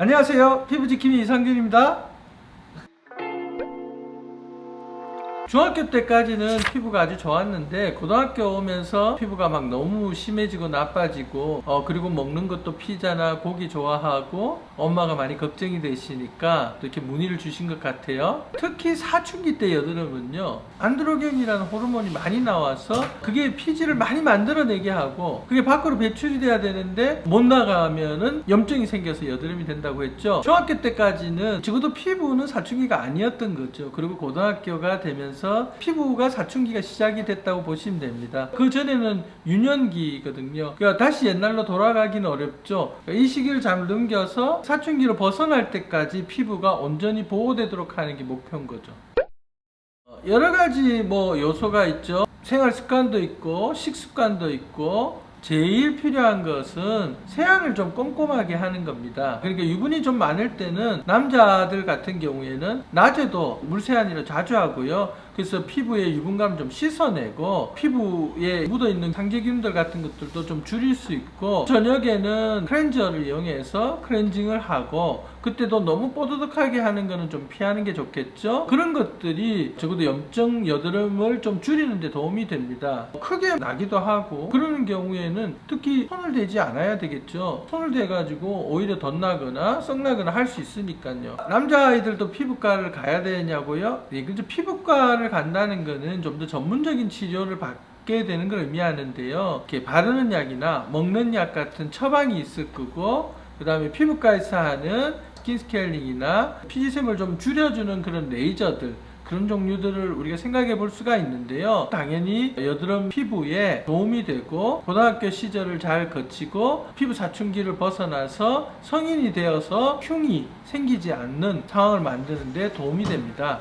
안녕하세요. 피부지킴이 이상균입니다. 중학교 때까지는 피부가 아주 좋았는데 고등학교 오면서 피부가 막 너무 심해지고 나빠지고 어 그리고 먹는 것도 피자나 고기 좋아하고 엄마가 많이 걱정이 되시니까 또 이렇게 문의를 주신 것 같아요. 특히 사춘기 때 여드름은요 안드로겐이라는 호르몬이 많이 나와서 그게 피지를 많이 만들어내게 하고 그게 밖으로 배출이 돼야 되는데 못 나가면은 염증이 생겨서 여드름이 된다고 했죠. 중학교 때까지는 적어도 피부는 사춘기가 아니었던 거죠. 그리고 고등학교가 되면서 피부가 사춘기가 시작이 됐다고 보시면 됩니다. 그 전에는 유년기거든요. 그러니까 다시 옛날로 돌아가기는 어렵죠. 그러니까 이 시기를 잘 넘겨서 사춘기로 벗어날 때까지 피부가 온전히 보호되도록 하는 게 목표인 거죠. 어, 여러 가지 뭐 요소가 있죠. 생활 습관도 있고 식습관도 있고 제일 필요한 것은 세안을 좀 꼼꼼하게 하는 겁니다. 그러니까 유분이 좀 많을 때는 남자들 같은 경우에는 낮에도 물 세안을 자주 하고요. 그래서 피부에 유분감 좀 씻어내고 피부에 묻어 있는 상재균들 같은 것들도 좀 줄일 수 있고 저녁에는 클렌저를 이용해서 클렌징을 하고 그때도 너무 뽀드득하게 하는 거는 좀 피하는 게 좋겠죠. 그런 것들이 적어도 염증 여드름을 좀 줄이는 데 도움이 됩니다. 크게 나기도 하고 그러는 경우에는 특히 손을 대지 않아야 되겠죠. 손을 대 가지고 오히려 덧나거나 썩나거나 할 수 있으니까요. 남자아이들도 피부과를 가야 되냐고요? 네, 근데 피부과를 간다는 거는 좀 더 전문적인 치료를 받게 되는 걸 의미하는데요. 이렇게 바르는 약이나 먹는 약 같은 처방이 있을 거고, 그 다음에 피부과에서 하는 스킨 스케일링이나 피지샘을 좀 줄여주는 그런 레이저들, 그런 종류들을 우리가 생각해 볼 수가 있는데요. 당연히 여드름 피부에 도움이 되고 고등학교 시절을 잘 거치고 피부 사춘기를 벗어나서 성인이 되어서 흉이 생기지 않는 상황을 만드는 데 도움이 됩니다.